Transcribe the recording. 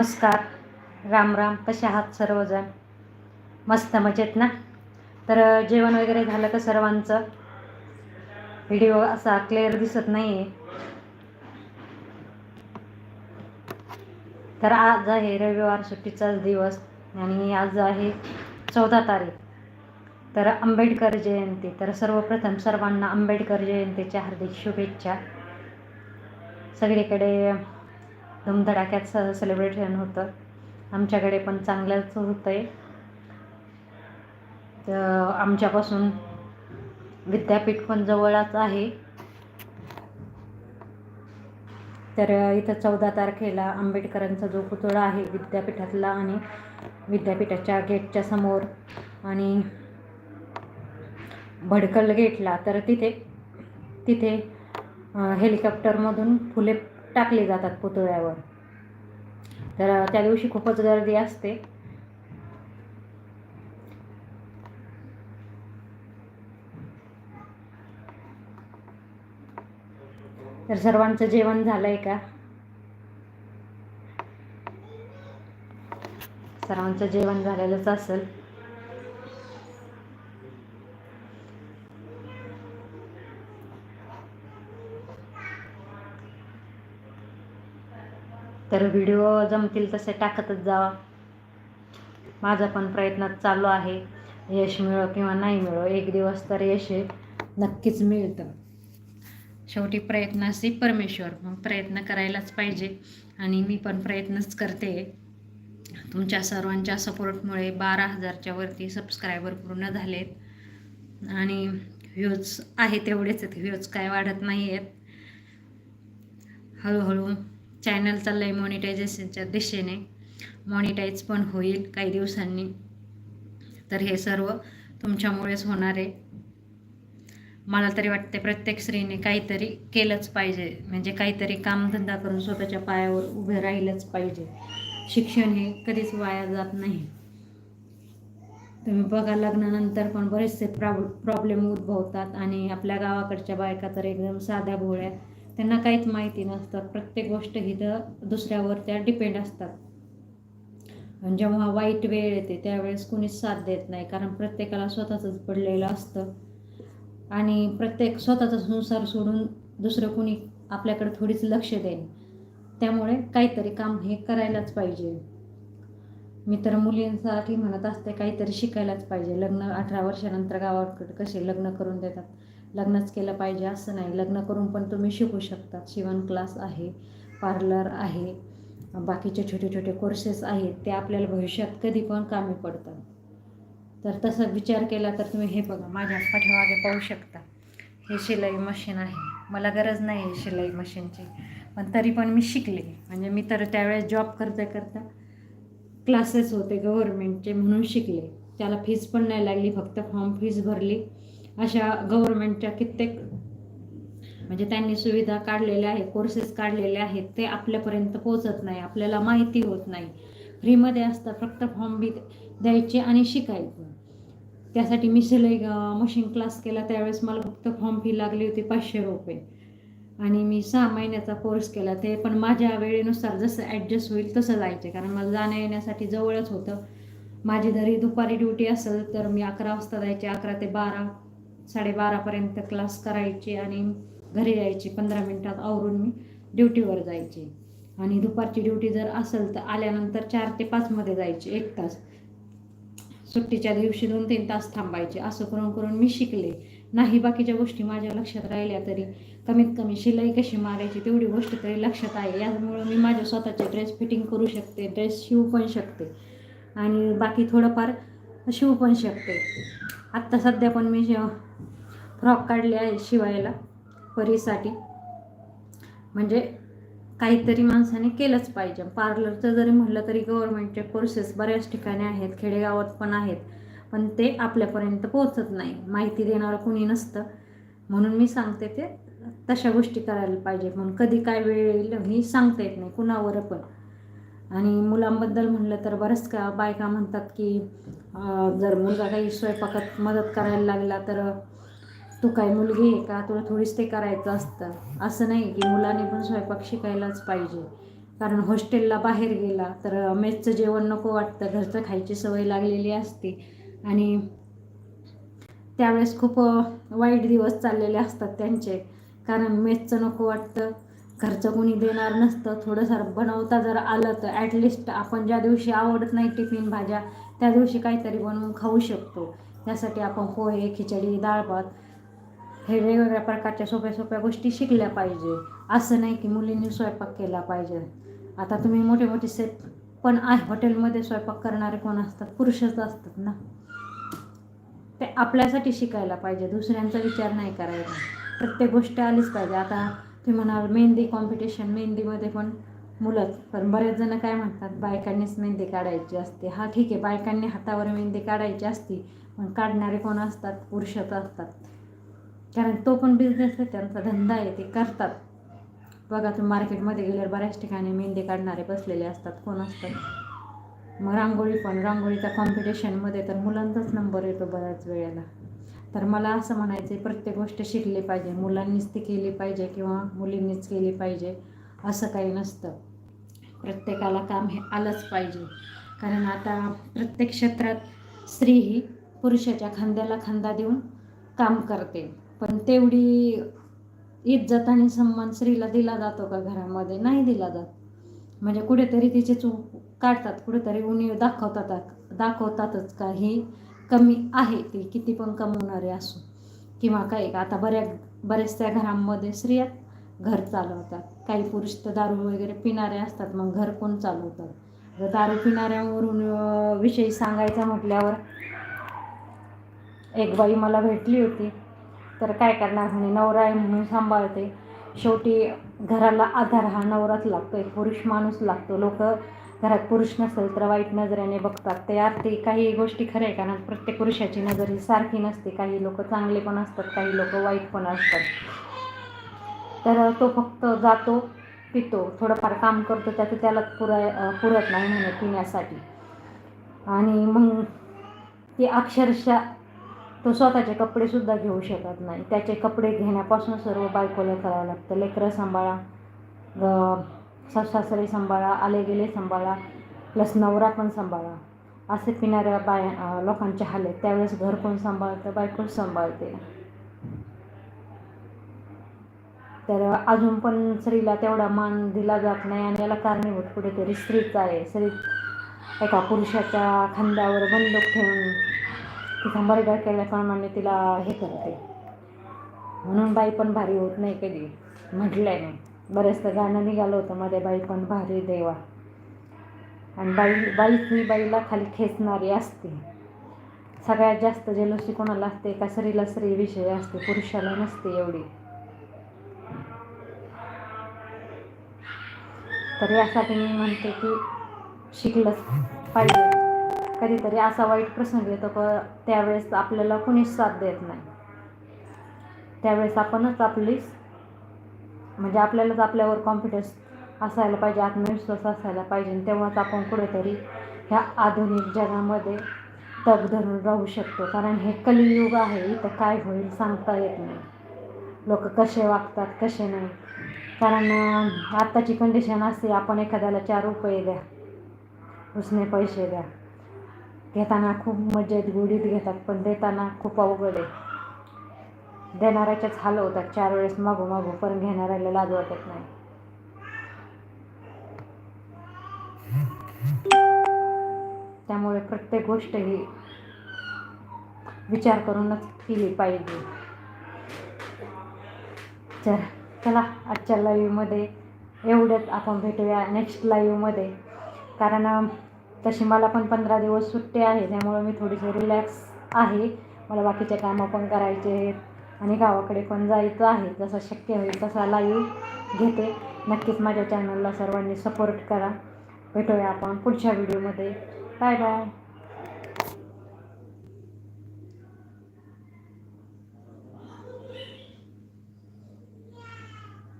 नमस्कार. राम राम. कसे आहात सर्वजण? मस्त मजेत ना? तर जेवण वगैरे झालं का सर्वांचं? व्हिडिओ असा क्लिअर दिसत नाही आहे तर आज आहे रविवार सुट्टीचाच दिवस आणि आज आहे चौदा तारीख. तर आंबेडकर जयंती. तर सर्वप्रथम सर्वांना आंबेडकर जयंतीच्या हार्दिक शुभेच्छा. सगळीकडे धुमधडाक्यात स सेलिब्रेशन होतं. आमच्याकडे पण चांगलंच होतं आहे तर आमच्यापासून विद्यापीठ पण जवळच आहे. तर इथं चौदा तारखेला आंबेडकरांचा जो पुतळा आहे विद्यापीठातला आणि विद्यापीठाच्या गेटच्या समोर आणि भडकल गेटला तर तिथे तिथे हेलिकॉप्टरमधून फुले टाकले जातात पुतळ्यावर. तर त्या दिवशी खूपच गर्दी असते. तर सर्वांचं जेवण झालंय का? सर्वांचं जेवण झालेलंच असेल. तर व्हिडिओ जमतील तसे टाकतच जावा. माझा पण प्रयत्न चालू आहे. यश मिळो किंवा नाही मिळो एक दिवस तर यश हे नक्कीच मिळतं. शेवटी प्रयत्नाशी परमेश्वर मग प्रयत्न करायलाच पाहिजे. आणि मी पण प्रयत्नच करते. तुमच्या सर्वांच्या सपोर्टमुळे बारा हजारच्या वरती सबस्क्रायबर पूर्ण झालेत. आणि व्ह्यूज आहे तेवढेच आहेत व्ह्यूज काय वाढत नाही आहेत हळूहळू चॅनल चाललं आहे मॉनिटायझेशनच्या दिशेने मॉनिटाईज पण होईल काही दिवसांनी. तर हे सर्व तुमच्यामुळेच होणार आहे. मला तरी वाटते प्रत्येक स्त्रीने काहीतरी केलंच पाहिजे. म्हणजे काहीतरी कामधंदा करून स्वतःच्या पायावर उभे राहिलंच पाहिजे. शिक्षण हे कधीच वाया जात नाही. तुम्ही बघा लग्नानंतर पण बरेचसे प्रॉब प्रॉब्लेम उद्भवतात आणि आपल्या गावाकडच्या बायका तर एकदम साध्या भोळ्या. त्यांना काहीच माहिती नसतात प्रत्येक गोष्ट ही द दुसऱ्यावर त्या डिपेंड असतात. आणि जेव्हा वाईट वेळ येते त्यावेळेस कुणीच साथ देत नाही. कारण प्रत्येकाला स्वतःचंच पडलेलं असतं. आणि प्रत्येक स्वतःचा संसार सोडून दुसरं कुणी आपल्याकडे थोडीच लक्ष देईन. त्यामुळे काहीतरी काम हे करायलाच पाहिजे. मी तर मुलींसाठी म्हणत असते काहीतरी शिकायलाच पाहिजे. लग्न अठरा वर्षानंतर गावाकडे कसे लग्न करून देतात. लग्नच केलं पाहिजे असं नाही. लग्न करून पण तुम्ही शिकू शकतात. शिवण क्लास आहे पार्लर आहे बाकीचे छोटे छोटे कोर्सेस आहेत ते आपल्याला भविष्यात कधी पण कामी पडतात. तर तसा विचार केला तर तुम्ही हे बघा माझ्या पाठीमागे पाहू शकता. हे शिलाई मशीन आहे. मला गरज नाही आहे शिलाई मशीनची पण तरी पण मी शिकले. म्हणजे मी तर त्यावेळेस जॉब करता करता क्लासेस होते गव्हर्मेंटचे म्हणून शिकले. त्याला फीज पण नाही लागली फक्त फॉर्म फीज भरली. अशा गव्हर्मेंटच्या कित्येक म्हणजे त्यांनी सुविधा काढलेल्या आहेत कोर्सेस काढलेले आहेत ते आपल्यापर्यंत पोचत नाही आपल्याला माहिती होत नाही. फ्रीमध्ये असतात फक्त फॉर्म बी द्यायचे आणि शिकायचं. त्यासाठी मी शिलाई मशीन क्लास केला त्यावेळेस मला फक्त फॉर्म फी लागली होती पाचशे रुपये. आणि मी सहा महिन्याचा कोर्स केला ते पण माझ्या वेळेनुसार जसं ॲडजस्ट होईल तसं जायचे. कारण मला जाण्या येण्यासाठी जवळच होतं. माझी जरी दुपारी ड्युटी असेल तर मी अकरा वाजता जायचे अकरा ते बारा. साडेबारापर्यंत क्लास करायचे आणि घरी यायची. पंधरा मिनटात आवरून मी ड्युटीवर जायचे. आणि दुपारची ड्युटी जर असेल तर आल्यानंतर चार ते पाचमध्ये जायचे एक तास. सुट्टीच्या दिवशी दोन तीन तास थांबायचे. असं करून करून मी शिकले. नाही बाकीच्या गोष्टी माझ्या लक्षात राहिल्या तरी. कमीत कमी शिलाई कशी मारायची तेवढी गोष्ट तरी लक्षात आहे. यामुळं मी माझ्या स्वतःचे ड्रेस फिटिंग करू शकते ड्रेस शिवू पण शकते. आणि बाकी थोडंफार शिवू पण शकते. आत्ता सध्या पण मी फ्रॉक काढले आहे शिवायला परीसाठी. म्हणजे काहीतरी माणसाने केलंच पाहिजे. पार्लरचं जरी म्हटलं तरी गव्हर्मेंटचे कोर्सेस बऱ्याच ठिकाणी आहेत खेडेगावात पण आहेत. पण ते आपल्यापर्यंत पोचत नाही. माहिती देणारं कुणी नसतं. म्हणून मी सांगते ते तशा गोष्टी करायला पाहिजे म्हणून कधी काय वेळ येईल ही सांगता येत नाही. कुणावर पण. आणि मुलांबद्दल म्हणलं तर बरंच का बायका म्हणतात की जर मुलगा काही स्वयंपाकात मदत करायला लागला तर तू काय मुलगी आहे का? तुला थोडीच ते करायचं असतं. असं नाही की मुलाने पण स्वयंपाक शिकायलाच पाहिजे. कारण हॉस्टेलला बाहेर गेला तर मेसचं जेवण नको वाटतं. घरचं खायची सवय लागलेली असते. आणि त्यावेळेस खूप वाईट दिवस चाललेले असतात त्यांचे. कारण मेसचं नको वाटतं. घरचं कोणी देणार नसतं. थोडंसं बनवता जर आलं तर ॲटलिस्ट आपण ज्या दिवशी आवडत नाही टिफिन भाज्या त्या दिवशी काहीतरी बनवून खाऊ शकतो. त्यासाठी आपण पोहे खिचडी डाळ भात हे वेगवेगळ्या प्रकारच्या सोप्या सोप्या गोष्टी शिकल्या पाहिजे. असं नाही की मुलींनी स्वयंपाक केला पाहिजे. आता तुम्ही मोठे मोठे सेट पण आहे. हॉटेलमध्ये स्वयंपाक करणारे कोण असतात? पुरुषच असतात ना. ते आपल्यासाठी शिकायला पाहिजे. दुसऱ्यांचा विचार नाही करायचा. प्रत्येक गोष्ट आलीच पाहिजे. आता ते म्हणाल मेहंदी कॉम्पिटिशन मेहंदीमध्ये पण मुलंच. पण बरेच जण काय म्हणतात बायकांनीच मेहंदी काढायची असते. हा ठीक आहे बायकांनी हातावर मेहंदी काढायची असती पण काढणारे कोण असतात? पुरुषच असतात. कारण तो पण बिझनेस आहे त्यांचा धंदा आहे ते करतात. बघा तुम्ही मार्केटमध्ये गेल्यावर बऱ्याच ठिकाणी मेहंदी काढणारे बसलेले असतात कोण असतात मग रांगोळी पण रांगोळीच्या कॉम्पिटिशनमध्ये तर मुलांचाच नंबर येतो बऱ्याच वेळेला. तर मला असं म्हणायचं आहे प्रत्येक गोष्ट शिकली पाहिजे. मुलांनीच ती केली पाहिजे किंवा मुलींनीच केली पाहिजे असं काही नसतं. प्रत्येकाला काम हे आलंच पाहिजे. कारण आता प्रत्येक क्षेत्रात स्त्री ही पुरुषाच्या खांद्याला खांदा देऊन काम करते. पण तेवढी इज्जत आणि सन्मान स्त्रीला दिला जातो का घरामध्ये? नाही दिला जात. म्हणजे कुठेतरी तिची चूक काढतात कुठेतरी उणीव दाखवतात दाखवतातच का ही? कमी आहे ती किती पण कमवणारे असो. किंवा काही आता बऱ्या बऱ्याचशा घरांमध्ये स्त्रिया घर चालवतात. काही पुरुष तर दारू वगैरे पिणारे असतात मग घर कोण चालवतात जर दारू पिणाऱ्यावरून विषयी सांगायचा म्हटल्यावर एक बाई मला भेटली होती तर काय करणार म्हणे नवरा आहे म्हणून सांभाळते. शेवटी घराला आधार हा नवराच लागतो एक पुरुष माणूस लागतो. लोक घरात पुरुष नसेल तर वाईट नजरेने बघतात. ते अर्थी काही गोष्टी खऱ्या आहे कारण प्रत्येक पुरुषाची नजर ही सारखी नसते. काही लोक चांगले पण असतात काही लोक वाईट पण असतात. तर तो फक्त जातो पितो थोडंफार काम करतो त्याचं त्याला पुराय पुरत नाही म्हणे पिण्यासाठी. आणि मग ती अक्षरशः तो स्वतःचे कपडेसुद्धा घेऊ शकत नाही. त्याचे कपडे घेण्यापासून सर्व बायकोला करावं लागतं. लेकरं सांभाळा. सासरे सांभाळा आले गेले सांभाळा प्लस नवरा पण सांभाळा. असे पिणाऱ्या बाय लोकांचे हाल आहेत. त्यावेळेस घर कोण सांभाळतं? बायको सांभाळते. तर अजून पण स्त्रीला तेवढा मान दिला जात नाही आणि याला कारणीभूत कुठेतरी स्त्रीच आहे. स्त्री एका पुरुषाच्या खांद्यावर बंदूक ठेवून ती मर्डर केल्याप्रमाणे तिला हे करते. म्हणून बाई पण भारी होत नाही कधी. म्हटल्याने बरेचदा गाणं निघालं होतं मध्ये बाई पण भारी देवा. आणि बाई बाईच ही बाईला खाली खेचणारी असते. सगळ्यात जास्त जेलोसी कोणाला असते? का स्त्रीला स्त्री विषय असते पुरुषाला नसते एवढी. तर यासाठी मी म्हणते की शिकलंच पाहिजे. कधीतरी असा वाईट प्रसंग येतो का त्यावेळेस आपल्याला कुणीच साथ देत नाही. त्यावेळेस आपणच आपली म्हणजे आपल्यालाच आपल्यावर कॉन्फिडन्स असायला पाहिजे आत्मविश्वास असायला पाहिजे. आणि तेव्हाच आपण कुठेतरी ह्या आधुनिक जगामध्ये तग धरून राहू शकतो. कारण हे कलियुग आहे इथं काय होईल सांगता येत नाही. लोक कसे वागतात कसे नाही. कारण आत्ताची कंडिशन असते आपण एखाद्याला चार रुपये द्या. उसने पैसे द्या. घेताना खूप मजेत गुढीत घेतात पण देताना खूप अवघड आहे. देणाऱ्याच्याच हाल होतात. चार वेळेस मागू मागू पण घेणाऱ्याला लाज वाटत नाही. त्यामुळे प्रत्येक गोष्ट ही विचार करूनच केली पाहिजे. चल चला आजच्या लाईव्हमध्ये एवढंच आपण भेटूया नेक्स्ट लाईव्हमध्ये कारण तशी मला पण पंधरा दिवस सुट्टी आहे त्यामुळे मी थोडीशी रिलॅक्स आहे. मला बाकीचे कामं पण करायचे आहेत. आणि गावाकडे पण जायचं आहे. जसं शक्य होईल तसा लाईव्ह घेते. नक्कीच माझ्या चॅनलला सर्वांनी सपोर्ट करा. भेटूया आपण पुढच्या व्हिडिओमध्ये बाय बाय